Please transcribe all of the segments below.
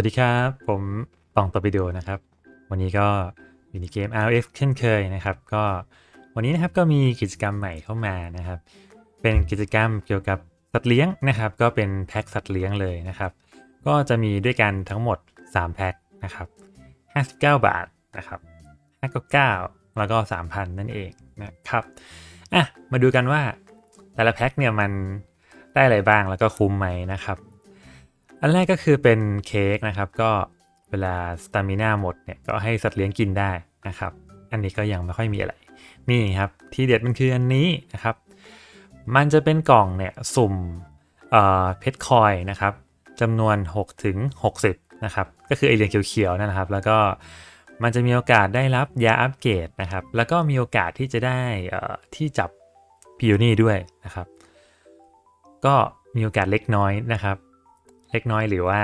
วัสดีครับ ผมตองตอวิดีโอนะครับ วันนี้ก็อยู่ในเกม RF เช่นเคยนะครับ ก็วันนี้นะครับก็มีกิจกรรมใหม่เข้ามานะครับ เป็นกิจกรรมเกี่ยวกับสัตว์เลี้ยงนะครับ ก็เป็นแพ็คสัตว์เลี้ยงเลยนะครับ ก็จะมีด้วยกันทั้งหมด 3 แพ็คนะครับ 59 บาทนะครับ599แล้วก็ 3,000 นั่นเองนะครับอะมาดูกันว่าแต่ละแพ็คเนี่ยมันได้อะไรบ้างแล้วก็คุ้มไหมนะครับ อันแรกก็คือเป็นเค้กนะครับ ก็เวลาสตามิน่าหมดเนี่ยก็ให้สัตว์เลี้ยงกินได้นะครับ อันนี้ก็ยังไม่ค่อยมีอะไร นี่ครับที่เด็ดมันคืออันนี้นะครับ มันจะเป็นกล่องเนี่ยสุ่มเพชรคอยนะครับจำนวน 6 ถึง 60 นะครับ ก็คือไอเหรียญเขียวๆนั่นนะครับ แล้วก็มันจะมีโอกาสได้รับยาอัปเกรดนะครับ แล้วก็มีโอกาสที่จะได้ที่จับพิโอนี่ด้วยนะครับ ก็มีโอกาสเล็กน้อยนะครับ เล็กน้อยหรือว่า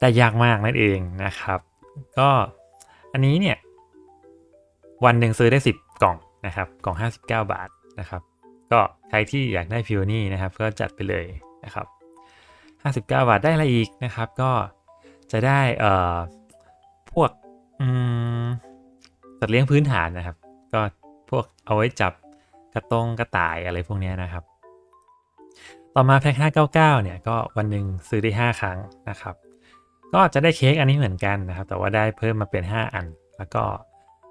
ได้ยากมากนั่นเองนะครับ ก็อันนี้เนี่ย วันหนึ่งซื้อได้ 10 กล่องนะครับ กล่อง 59 บาทนะครับ ก็ใครที่อยากได้พิโอนี่นะครับ ก็จัดไปเลยนะครับ 59 บาทได้อะไรอีกนะครับ ก็จะได้เอ่อพวกอืมสัตว์เลี้ยงพื้นฐานนะครับ ก็พวกเอาไว้จับกระตงกระต่ายอะไรพวกนี้นะครับ ต่อมาแพ็ค599 เนี่ยก็วันหนึ่งซื้อได้ 5 ครั้งนะครับ ก็จะได้เค้กอันนี้เหมือนกันนะครับ แต่ว่าได้เพิ่มมาเป็น 5 อัน แล้วก็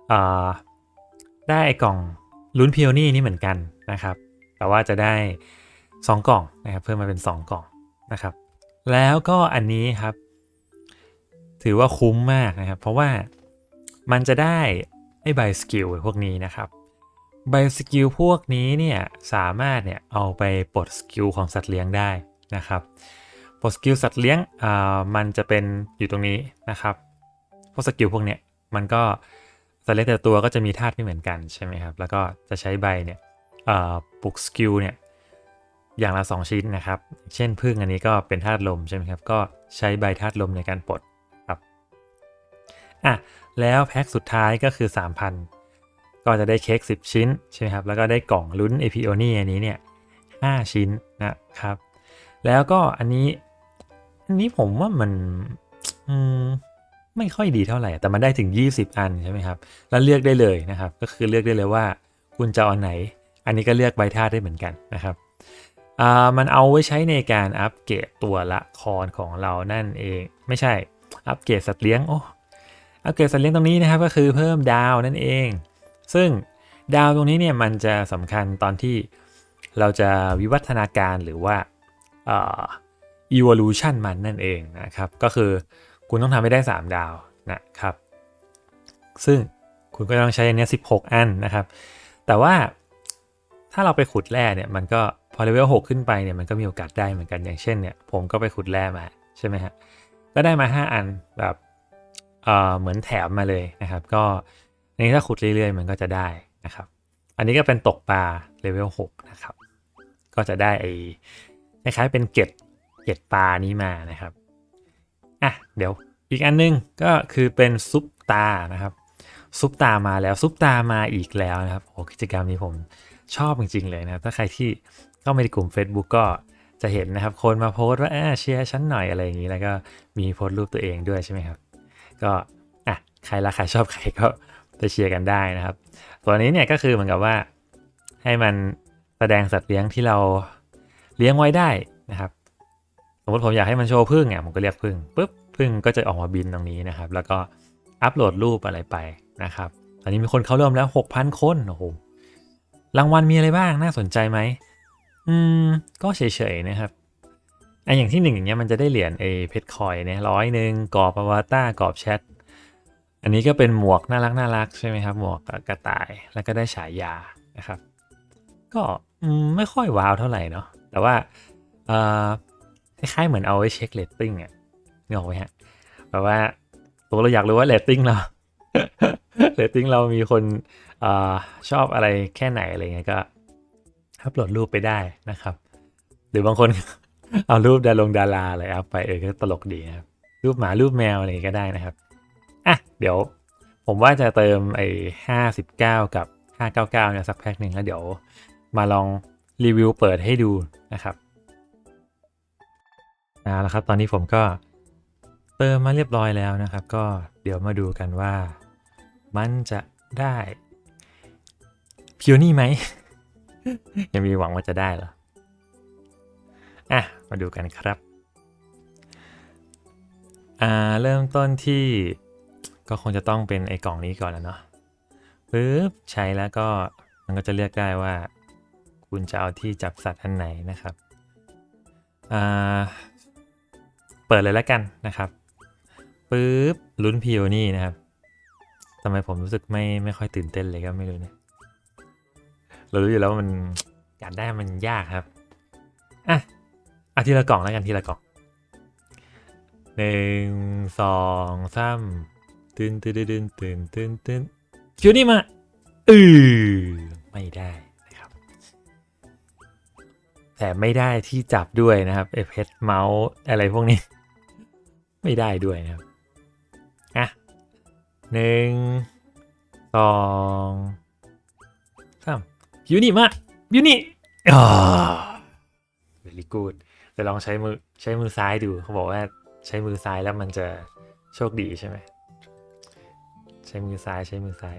เอ่อได้กล่องลุ้นพิโอนี่นี่เหมือนกันนะครับ แต่ว่าจะได้ 2 กล่องนะครับ เพิ่มมาเป็น 2 กล่องนะครับ แล้วก็อันนี้ครับ ถือว่าคุ้มมากนะครับ เพราะว่ามันจะได้ไอ้ใบสกิลพวกนี้นะครับ ใบสกิลพวกนี้เนี่ยสามารถเนี่ยเอาไปปลดสกิลของสัตว์เลี้ยงได้นะครับปลดสกิลสัตว์เลี้ยงอ่ามันจะเป็นอยู่ตรงนี้นะครับพวกสกิลพวกเนี้ยมันก็สัตว์เลี้ยงแต่ตัวก็จะมีธาตุไม่เหมือนกันใช่ไหมครับแล้วก็จะใช้ใบเนี่ยอ่าปลุกสกิลเนี่ยอย่างละ 2 ชิ้นนะครับ เช่นพึ่งอันนี้ก็เป็นธาตุลมใช่ไหมครับ ก็ใช้ใบธาตุลมในการปลดครับ อะ แล้วแพ็คสุดท้ายก็คือ 3,000 ก็จะได้เค้ก10 ชิ้นใช่ไหมครับแล้วก็ได้กล่องลุ้น a p o n i อันนี้เนี่ย5ชิ้นนะครับ แล้วก็อันนี้อันนี้ผมว่ามันมไม่ค่อยดีเท่าไหร่ แต่มันได้ถึง 20 อันใช่ไหมครับ แล้วเลือกได้เลยนะครับ ก็คือเลือกได้เลยว่าคุณจะเอาอันไหน อันนี้ก็เลือกใบธาตุได้เหมือนกันนะครับอ่ามันเอาไว้ใช้ในการอัปเกรดตัวละครของเรานั่นเอง ไม่ใช่ อัปเกรดสัตว์เลี้ยง โอ้ อัปเกรดสัตว์เลี้ยงตรงนี้นะครับ ก็คือเพิ่มดาวนั่นเอง ซึ่งดาวตรงนี้เนี่ยมันจะสำคัญตอนที่เราจะวิวัฒนาการหรือว่าเอ่อ evolution มันนั่นเองนะครับ ก็คือคุณต้องทำให้ได้ 3 ดาวนะครับ ซึ่งคุณก็ต้องใช้อันนี้16 อันนะครับ แต่ว่าถ้าเราไปขุดแร่เนี่ยมันก็พอเลเวล6ขึ้นไปเนี่ยมันก็มีโอกาสได้เหมือนกันอย่างเช่นเนี่ยผมก็ไปขุดแร่มาใช่ไหมฮะก็ได้มา 5 อันแบบเเหมือนแถมมาเลยนะครับ ก็ นนี้ถ้าขุดเรื่อยๆ มันก็จะได้นะครับ อันนี้ก็เป็นตกปลาเลเวล6นะครับ ก็จะได้ไอ้คล้ายๆเป็นเกล็ดเกล็ดปลานี้มานะครับอะเดี๋ยวอีกอันนึงก็คือเป็นซุปตานะครับซุปตามาแล้วซุปตามาอีกแล้วนะครับโอ้กิจกรรมนี้ผมชอบจริงๆเลยนะถ้าใครที่เข้ามาในกลุ่ม Facebook ก็จะเห็นนะครับ คนมาโพสต์ว่าเชียร์ฉันหน่อยอะไรอย่างนี้แล้วก็มีโพสต์รูปตัวเองด้วยใช่ไหมครับ ก็อะใครรักใครชอบใครก็ ไปเชียร์กันได้นะครับ ตัวนี้เนี่ยก็คือเหมือนกับว่าให้มันแสดงสัตว์เลี้ยงที่เราเลี้ยงไว้ได้นะครับ สมมติผมอยากให้มันโชว์พึ่งอะผมก็เรียกพึ่งปุ๊บพึ่งก็จะออกมาบินตรงนี้นะครับ แล้วก็อัปโหลดรูปอะไรไปนะครับ ตอนนี้มีคนเข้าร่วมแล้ว 6,000 คนโอ้โหรางวัลมีอะไรบ้างน่าสนใจไหมอืมก็เฉยๆนะครับไออย่างที่หนึ่งอย่างเงี้ยมันจะได้เหรียญเอเพชรคอยเนี่ยร้อยหนึ่งกรอบอวตารกรอบแชท อันนี้ก็เป็นหมวกน่ารักน่ารักใช่ไหมครับหมวกกระต่ายแล้วก็ได้ฉายานะครับ ก็ไม่ค่อยว้าวเท่าไหร่เนาะแต่ว่าคล้ายๆเหมือนเอาไว้เช็คเรตติ้งอะนึกออกไหมฮะแบบว่าตัวเราอยากรู้ว่าเรตติ้งเราเรตติ้งเรามีคนอชอบอะไรแค่ไหนอะไรเงี้ยก็อัพโหลดรูปไปได้นะครับ หรือบางคนเอารูปดาลงดาราอะไรอัพไปเออก็ตลกดีนะครับรูปหมารูปแมวอะไรก็ได้นะครับ เดี๋ยวผมว่าจะเติมไอ้ห้าสิบเก้ากับห้าเก้าเก้าเนี่ยสักแพ็คหนึ่งแล้วเดี๋ยวมาลองรีวิวเปิดให้ดูนะครับเอาละครับตอนนี้ผมก็เติมมาเรียบร้อยแล้วนะครับ ก็เดี๋ยวมาดูกันว่ามันจะได้พิวนี่ไหม ยังมีหวังว่าจะได้เหรอ อะ มาดูกันครับ อ่า เริ่มต้นที่ ก็คงจะต้องเป็นไอ้กล่องนี้ก่อนแล้วเนาะปึ๊บใช้แล้วก็มันก็จะเลือกได้ว่า คุณจะเอาที่จับสัตว์อันไหนนะครับอ่าเปิดเลยแล้วกันนะครับปึ๊บลุ้นพิโอนี่นะครับทำไมผมรู้สึกไม่ไม่ค่อยตื่นเต้นเลยก็ไม่รู้เนี่ยเรารู้อยู่แล้วว่ามันการได้มันยากครับอะอาทีละกล่องแล้วกันทีละกล่องหนึ่งสองสาม ตื่นตื่นตื่นตื่นตื่นตื่นคิวนี่มาอือไม่ได้นะครับ แต่ไม่ได้ที่จับด้วยนะครับเอฟเอสเมาส์อะไรพวกนี้ ไม่ได้ด้วยนะครับ อะหนึ่งสองสามยูนี่มายูนี่อ่า very good จะลองใช้มือใช้มือซ้ายดูเขาบอกว่าใช้มือซ้ายแล้วมันจะโชคดีใช่ไหมใช้มือซ้ายใช้มือซ้าย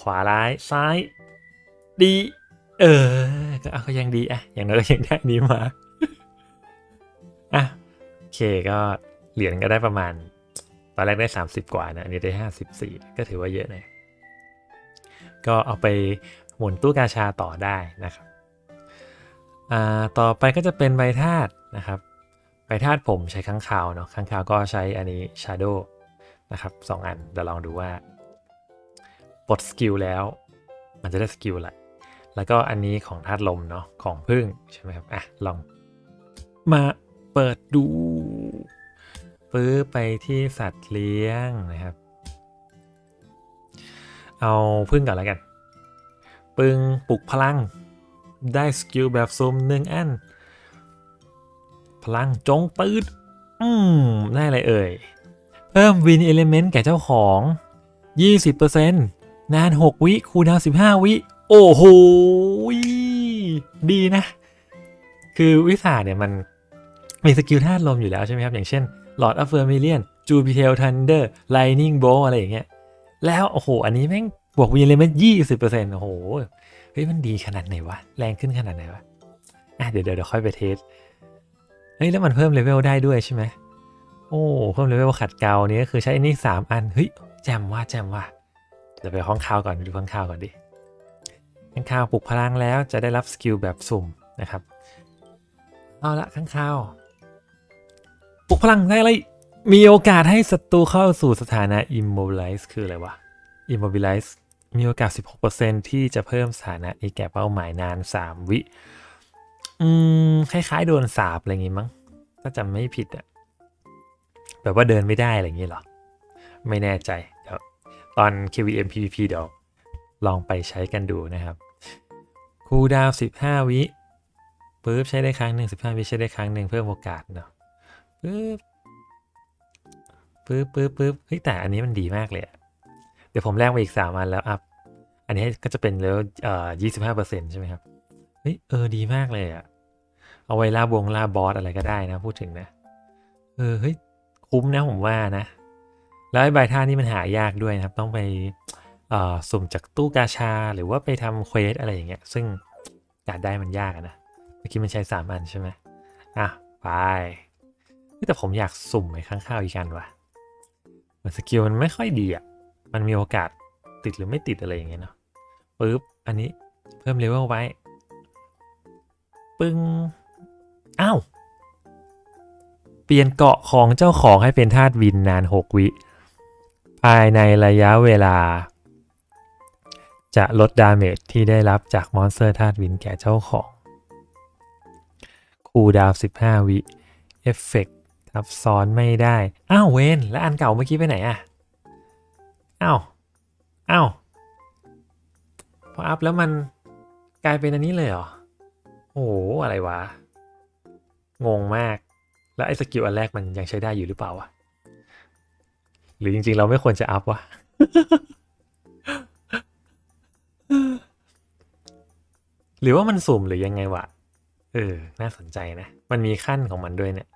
ขวาร้ายซ้าย ดี เออ ก็เอาก็ยังดีอะอย่างน้อยก็ยังได้นี้มาอะโอเคก็เหรียญก็ได้ประมาณ ตอนแรกได้ 30 กว่านะอันนี้ได้ 54 ก็ถือว่าเยอะน่อยก็เอาไปหมุนตู้กาชาต่อได้นะครับ อ่า ต่อไปก็จะเป็นใบธาตุนะครับ ใบธาตุผมใช้ค้างคาวเนาะค้างคาวก็ใช้อันนี้ Shadow นะครับสองอันเดี๋ยวลองดูว่าปลดสกิลแล้ว มันจะได้สกิลอะไรแล้วก็อันนี้ของธาตุลมเนาะของพึ่งใช่ไหมครับอะลองมาเปิดดูปื้อไปที่สัตว์เลี้ยงนะครับ เอาพึ่งก่อนแล้วกัน ปึงปลุกพลังได้สกิลแบบซุ่มหนึ่งอัน ลังจงปืดอืมได้อะไรเอ่ย เพิ่มวินเอลิเมนต์แก่เจ้าของ 20%นาน 6 วิคูลดาว15 วิ โอ้โหดีนะ คือวิสาเนี่ยมันมีสกิลธาตุลมอยู่แล้วใช่ไหมครับ อย่างเช่น Lord of Vermilion Jupiter Thunder Lightning Bolt อะไรอย่างเงี้ย แล้ว โอ้โห อันนี้แม่งบวกวีเลเมนต์ยี่สิบเปอร์เซ็นต์โอ้โห เฮ้ย มันดีขนาดไหนวะ แรงขึ้นขนาดไหนวะ อะ เดี๋ยวเดี๋ยวเดี๋ยวค่อยไปเทส เฮ้ยแล้วมันเพิ่มเลเวลได้ด้วยใช่ไหมโอ้เพิ่มเลเวลขัดเกลานี่ก็คือใช้อันนี้สามอันเฮ้ยแจมว่าแจมว่าเดี๋ยวไปห้องข่าวก่อนไปดูห้องข่าวก่อนดิข้างข่าวปลุกพลังแล้วจะได้รับสกิลแบบสุ่มนะครับเอาละข้างข่าวปลุกพลังได้อะไรมีโอกาสให้ศัตรูเข้าสู่สถานะ immobilize คืออะไรวะ immobilize มีโอกาส 16%ที่จะเพิ่มสถานะนี้แก่เป้าหมายนาน 3 วิ อืม คล้ายๆ โดนสาบอะไรอย่างงี้มั้งถ้าจำไม่ผิดอะแบบว่าเดินไม่ได้อะไรอย่างงี้เหรอ ไม่แน่ใจเดี๋ยวตอน KVM PVP เดี๋ยวลองไปใช้กันดูนะครับคูดาวน์15วิปึ๊บใช้ได้ครั้งหนึ่ง15วิใช้ได้ครั้งหนึ่งเพิ่มโอกาสเนาะปึ๊บปึ๊บปึ๊บปึ๊บเฮ้ยแต่อันนี้มันดีมากเลยเดี๋ยวผมแลกไปอีกสามอันแล้วอัพอันนี้ก็จะเป็นแล้วเอ่อยี่สิบห้าเปอร์เซ็นต์ใช่ไหมครับ ฮ้ยเออดีมากเลยอะเอาไว้ล่าบวงล่าบอสอะไรก็ได้นะ พูดถึงนะ เออเฮ้ยคุ้มนะผมว่านะ แล้วไอ้ใบท่านี่มันหายากด้วยนะครับ ต้องไปเอ่อสุ่มจากตู้กาชา หรือว่าไปทำเควสอะไรอย่างเงี้ย ซึ่งการได้มันยากนะเมื่อกี้มันใช้สามอันใช่ไหมอะไปแต่ผมอยากสุ่มไอ้ข้างข้าวอีกอันว่ะมือนสกิลมันไม่ค่อยดีอะมันมีโอกาสติดหรือไม่ติดอะไรอย่างเงี้ยเนาะปึ๊บอันนี้เพิ่มเลเวลไว้ ปึ้งอ้าวเปลี่ยนเกาะของเจ้าของให้เป็นธาตุวินนาน 6 วิ ภายในระยะเวลา จะลดดาเมจที่ได้รับจากมอนสเตอร์ธาตุวินแก่เจ้าของ คูดาว 15 วิ เอฟเฟกต์ทับซ้อนไม่ได้ อ้าวเวนแล้วอันเก่าเมื่อกี้ไปไหนอะอ้าวอ้าวพออัพแล้วมันกลายเป็นอันนี้เลยเหรอ หอะไรวะ งงมาก แล้วไอ้สกิลอันแรกมันยังใช้ได้อยู่หรือเปล่าวะ หรือจริง ๆ เราไม่ควรจะอัพวะ หรือว่ามันสุ่มหรือยังไงวะ เออ น่าสนใจนะ มันมีขั้นของมันด้วยเนี่ย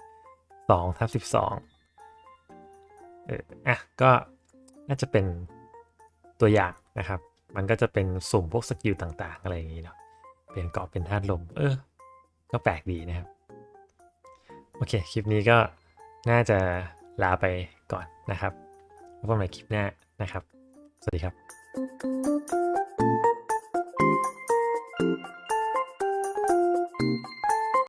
2ทับ12เอออะก็น่าจะเป็นตัวอย่างนะครับ มันก็จะเป็นสุ่มพวกสกิลต่าง ๆ อะไรอย่างนี้เนาะ เป็นเกาะเป็นธาตุลม เออ ก็แปลกดีนะครับ โอเค คลิปนี้ก็น่าจะลาไปก่อนนะครับพบกันใหม่คลิปหน้านะครับ สวัสดีครับ